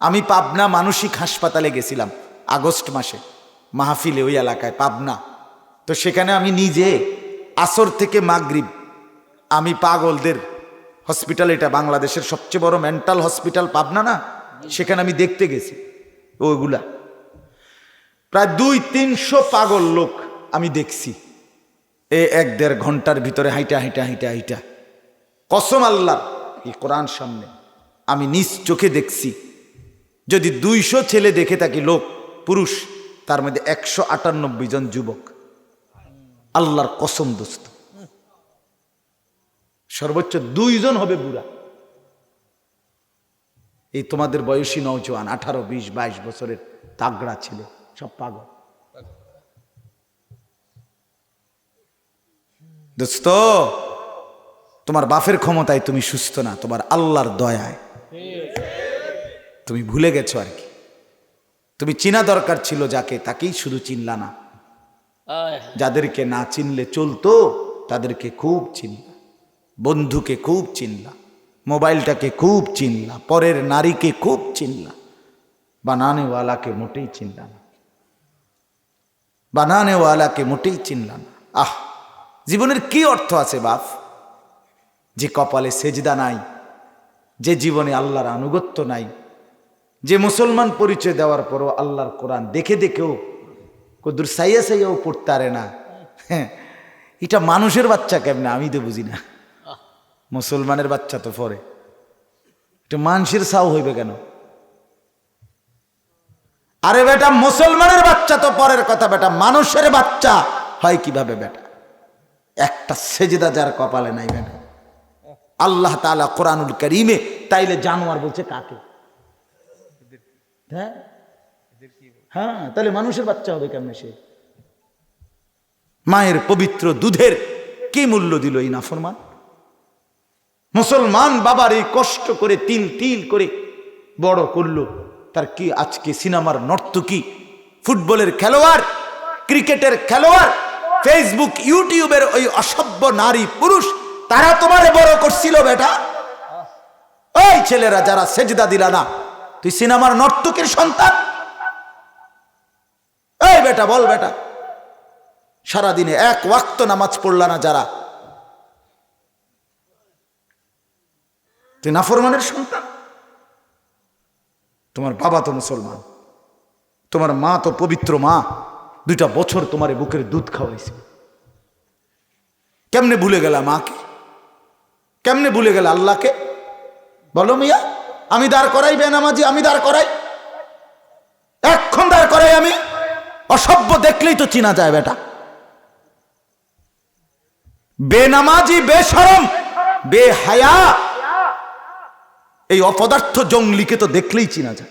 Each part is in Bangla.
আমি পাবনা মানসিক হাসপাতালে গেছিলাম, আগস্ট মাসে, মাহফিলে ওই এলাকায়, পাবনা। তো সেখানে আমি নিজে আসর থেকে মাগরিব, আমি পাগলদের হসপিটাল, এটা বাংলাদেশের সবচেয়ে বড় মেন্টাল হসপিটাল, পাবনা না? সেখানে আমি দেখতে গেছি, ওইগুলা। প্রায় দুই তিনশো পাগল লোক আমি দেখছি, এ এক দেড় ঘণ্টার ভিতরে হাইটা হাইটা হাইটা হাইটা। কসম আল্লাহ এই কোরআন সামনে, আমি নিজ চোখে দেখছি যদি দুইশো ছেলে দেখে থাকি লোক, পুরুষ, তার মধ্যে একশো আটানব্বই জন যুবক। আল্লাহর কসম দোস্ত। সর্বোচ্চ দুইজন হবে বুড়া। এই তোমাদের বয়সী নৌজওয়ান, আঠারো, বিশ, বাইশ বছরের তাগড়া ছিল, সব পাগল। দোস্ত, তোমার বাপের ক্ষমতায় তুমি সুস্থ না, তোমার আল্লাহর দয়ায়। তুমি ভুলে গেছো আর কি। তুমি চিনা দরকার ছিল যাকে তাকেই শুধু চিনলা না। যাদেরকে না চিনলে চলতো তাদেরকে খুব চিনলা। বন্ধুকে খুব চিনলা। মোবাইলটাকে খুব চিনলা। পরের নারীকে খুব চিনলা। বানানেওয়ালাকে মোটেই চিনলা না। বানানেওয়ালাকে মোটেই চিনলা না। আহ জীবনের কি অর্থ আছে বাপ? যে কপালে সেজদা নাই যে জীবনে আল্লাহর আনুগত্য নাই যে মুসলমান পরিচয় দেওয়ার পরও আল্লাহর কোরআন দেখে দেখেও কদুর সাইয়া সাইয়াও পড়তে পারে না। হ্যাঁ এটা মানুষের বাচ্চা কেমনে? আমি তো বুঝি না। মুসলমানের বাচ্চা তো পরে এটা মানুষের সাও হইবে কেন? আরে বেটা, মুসলমানের বাচ্চা তো পরের কথা বেটা, মানুষের বাচ্চা হয় কীভাবে বেটা? একটা সেজদা যার কপালে নাই বেটা। আল্লাহ তাআলা কোরআনুল করিমে তাইলে জানোয়ার বলছে কাকে? হ্যাঁ? হ্যাঁ তাহলে মানুষের বাচ্চা হবে কেমনে সে? মায়ের পবিত্র দুধের কি মূল্য দিল এই নাফরমান? মুসলমান বাবার এই কষ্ট করে তিল তিল করে বড় করল তার কি আজকে সিনেমার নর্তকী ফুটবলের খেলোয়াড় ক্রিকেটের খেলোয়াড় ফেসবুক ইউটিউবের ওই অসভ্য নারী পুরুষ তারা তোমারে বড় করছিল বেটা? ওই ছেলেরা যারা সেজদা দিলা না তুই সিনেমার নর্তকীর সন্তান? এই বেটা, বল বেটা। সারাদিনে এক ওয়াক্ত নামাজ পড়লা না যারা? তুই নাফরমানের সন্তান? তোমার বাবা তো মুসলমান। তোমার মা তো পবিত্র মা। দুইটা বছর তোমার বুকের দুধ খাওয়াইছে। কেমনে ভুলে গেলা মাকে? কেমনে ভুলে গেল আল্লাহকে? বলো মিয়া। আমি দাঁড় করাই বেনামাজি, আমি দাঁড় করাই। এক্ষণ দাঁড় করাই আমি। অসভ্য দেখলেই তো চিনা যায় বেটা। বেনামাজি বেসরম বেহায়া। এই অপদার্থ জঙ্গলিকে তো দেখলেই চিনা যায়।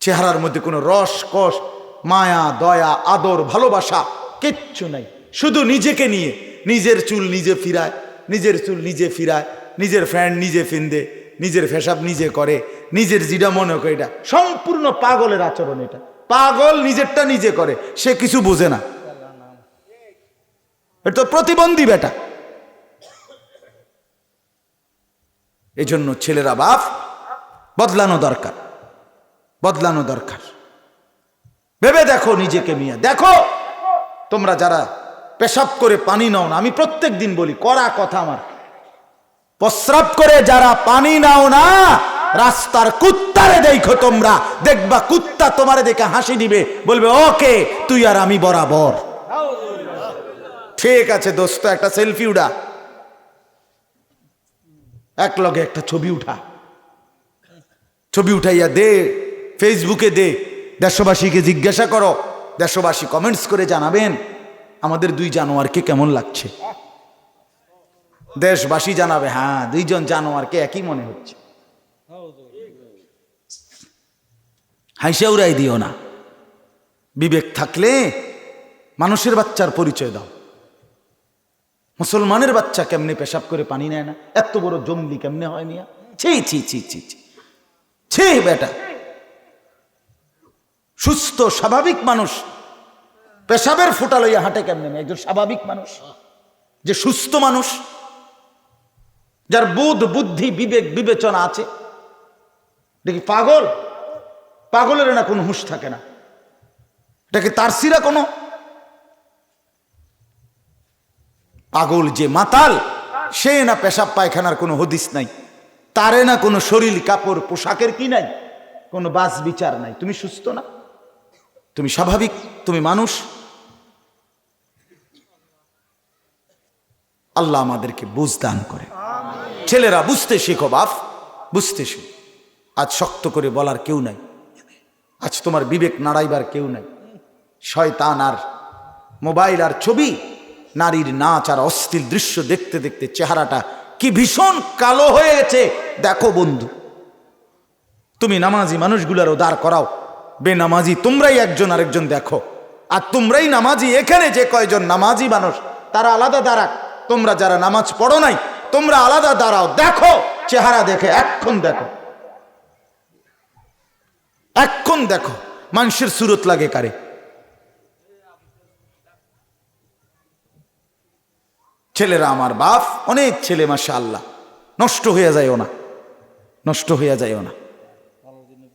চেহারার মধ্যে কোনো রস, কষ, মায়া, দয়া, আদর, ভালোবাসা কিচ্ছু নাই। শুধু নিজেকে নিয়ে, নিজের চুল নিজে ফিরায়, নিজের চুল নিজে ফিরায়, নিজের ফ্যান্ড নিজে ফিন্দে নিজের ফেসাব নিজে করে, নিজের জিডা মনে করে এটা। সম্পূর্ণ পাগলের আচরণ এটা। পাগল নিজেরটা নিজে করে, সে কিছু বোঝে না। এটা তো প্রতিবন্ধী বেটা। এজন্য ছেলেরা বাপ, বদলানো দরকার। বদলানো দরকার। ভেবে দেখো নিজেকে মিয়া। দেখো, তোমরা যারা পেশাব করে পানি নাও না, আমি প্রত্যেক দিন বলি করা কথা আমার। প্রস্রাব করে যারা পানি নাও না, রাস্তার কুত্তারে দেখো তোমরা। দেখবা কুত্তা তোমারে দেখে হাসি দিবে। বলবে, ওকে, তুই আর আমি বরাবর। ঠিক আছে দোস্ত, একটা সেলফি উঠা। এক লগে একটা ছবি উঠা। ছবি উঠাইয়া দে, ফেসবুকে দে। দেশবাসীকে জিজ্ঞাসা করো। দেশবাসী কমেন্টস করে জানাবেন। আমাদের দুই জানোয়ারকে কেমন লাগছে? দেশবাসী জানাবে হ্যাঁ দুইজন জানোয়ারকে একই মনে হচ্ছে। হাইসা উড়াই দিও না। বিবেক থাকলে মানুষের বাচ্চার পরিচয় দাও। মুসলমানের বাচ্চা কেমনে পেশাব করে পানি নেয় না? এত বড় জঙ্গলি কেমনে হয় মিয়া? ছি ছি ছি ছি ছি। ছি, বেটা। সুস্থ, স্বাভাবিক মানুষ পেশাবের ফোঁটা লইয়া হাঁটে কেমনে? একজন স্বাভাবিক মানুষ। যে সুস্থ মানুষ যার বুধ, বুদ্ধি, বিবেক, বিবেচনা আছে। দেখি পাগল? পাগলের না কোনো হুঁশ থাকে না। এটাকে তার সিরা কোনো? পাগল যে মাতাল, সে না পেশাব পায়খানার কোনো হদিস নাই। তারে না কোনো শরীর, কাপড়, পোশাকের কি নাই? কোনো বাস বিচার নাই। তুমি সুস্থ না? তুমি স্বাভাবিক? তুমি মানুষ? আল্লাহ আমাদেরকে বুঝ দান করে। ছেলেরা বুঝতে শেখো, বাপ। বুঝতে শেখো। আজ শক্ত করে বলার কেউ নাই। আজ তোমার বিবেক নাড়াইবার কেউ নাই। শয়তান আর মোবাইল আর ছবি, নারীর নাচ আর অস্থির দৃশ্য দেখতে দেখতে চেহারাটা কি ভীষণ কালো হয়ে গেছে দেখো বন্ধু, তুমি নামাজি মানুষগুলারও দাঁড় করাও। বেনামাজি তোমরাই একজন আরেকজন দেখো। আর তোমরাই নামাজি, এখানে যে কয়জন নামাজি মানুষ, তারা আলাদা দাঁড়াক তোমরা যারা নামাজ পড়ো নাই তোমরা আলাদা দাঁড়াও, দেখো, চেহারা দেখে, এক্ষণ দেখো। এক্ষণ দেখো, মানুষের সুরত লাগে কারে? ছেলেরা আমার বাপ, অনেক ছেলে মাসা আল্লাহ নষ্ট হয়ে যায়ও না, নষ্ট হয়ে যায়ও না।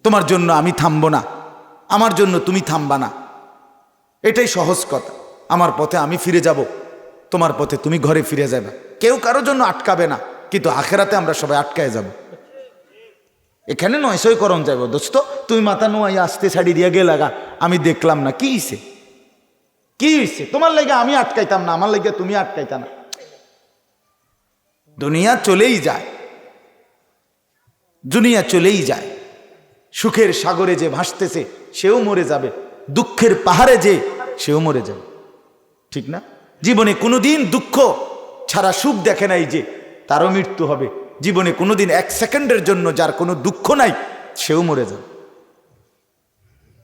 তোমার জন্য আমি থামবো না, আমার জন্য তুমি থামবা না। এটাই সহজ কথা, আমার পথে আমি ফিরে যাব, তোমার পথে তুমি ঘরে ফিরে যাবে। কেউ কারোর জন্য আটকাবে না, কিন্তু আখেরাতে আমরা সবাই আটকায় যাব। এখানে নয়, সই করণ যাইব। দোস্ত তুমি মাথা নোয়াই আসতে ছাড়ি দিয়ে গে লাগা আমি দেখলাম না, কি হইছে? কি হইছে? তোমার লাগে আমি আটকাইতাম না, আমার লাগে তুমি আটকাইতা না। দুনিয়া চলেই যায়। দুনিয়া চলেই যায়। সুখের সাগরে যে ভাসতেছে, সেও মরে যাবে। দুঃখের পাহাড়ে যে, সেও মরে যাবে। ঠিক না? জীবনে কোনোদিন দুঃখ ছাড়া সুখ দেখে নাই যে তারও মৃত্যু হবে। জীবনে কোনোদিন এক সেকেন্ডের জন্য যার কোনো দুঃখ নাই, সেও মরে যাবে।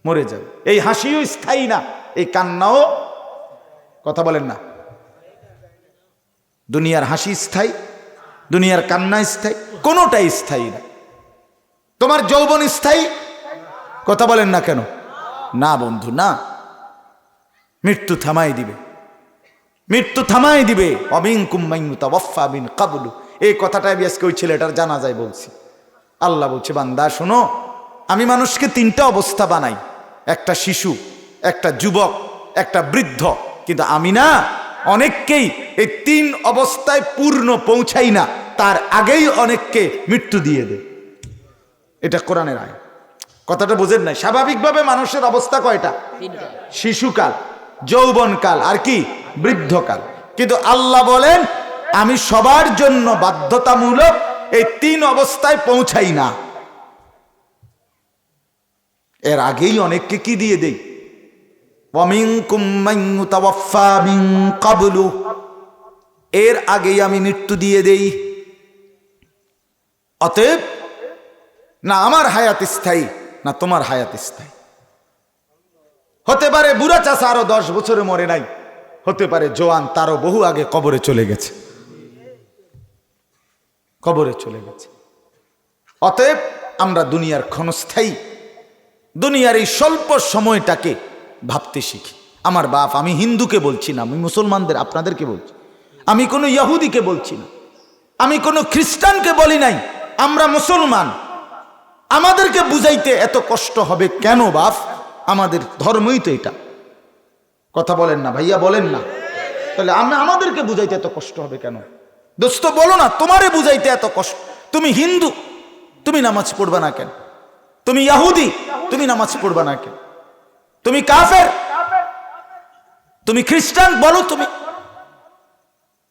মরে যাবে। এই হাসিও স্থায়ী না, এই কান্নাও কথা বলেন না। দুনিয়ার হাসি স্থায়ী, দুনিয়ার কান্না স্থায়ী, কোনোটাই স্থায়ী না। তোমার যৌবন স্থায়ী? কথা বলেন না কেন? না বন্ধু, না। মৃত্যু থামাই দিবে। মৃত্যু থামাই দিবে। বিন কাবুলু। এই কথাটা আমি আজকে ওই ছেলেটার জানা যায় বলছি। আল্লাহ বলছে বান্দা শোনো আমি মানুষকে তিনটা অবস্থা বানাই। একটা শিশু একটা যুবক একটা বৃদ্ধ। কিন্তু আমি না অনেককেই এই তিন অবস্থায় পূর্ণ পৌঁছাই না। তার আগেই অনেককে মৃত্যু দিয়ে দেয়। এটা কোরআনের আয় কথাটা বোঝেন নাই? স্বাভাবিকভাবে মানুষের অবস্থা কয়টা? শিশুকাল যৌবনকাল আর কি? বৃদ্ধকাল। কিন্তু আল্লাহ বলেন, আমি সবার জন্য বাধ্যতামূলক এই তিন অবস্থায় পৌঁছাই না। এর আগেই অনেককে কি দিয়ে দেই? এর আগেই আমি মৃত্যু দিয়ে দেই। অতএব, না আমার হায়াত স্থায়ী, না তোমার হায়াত স্থায়ী। হতে পারে বুড়া চাষা আরও দশ বছরে মরে নাই। হতে পারে জোয়ান তারও বহু আগে কবরে চলে গেছে। কবরে চলে গেছে। অতএব আমরা দুনিয়ার ক্ষণস্থায়ী, দুনিয়ার এই স্বল্প সময়টাকে ভাবতে শিখি। আমার বাপ, আমি হিন্দুকে বলছি না, আমি মুসলমানদের আপনাদেরকে বলছি। আমি কোনো ইয়াহুদিকে বলছি না। আমি কোনো খ্রিস্টানকে বলি নাই, আমরা মুসলমান। আমাদেরকে বুঝাইতে এত কষ্ট হবে কেন বাপ? আমাদের ধর্মই তো এটা। কথা বলেন না, ভাইয়া বলেন না। তাহলে আমি আমাদেরকে বুঝাইতে এত কষ্ট হবে কেন? দোস্ত, বলো না, তোমারে বুঝাইতে এত কষ্ট। তুমি হিন্দু, তুমি নামাজ পড়বে না কেন? তুমি ইয়াহুদি, তুমি নামাজ পড়বে না কেন? তুমি কাফের, তুমি খ্রিস্টান, বলো তুমি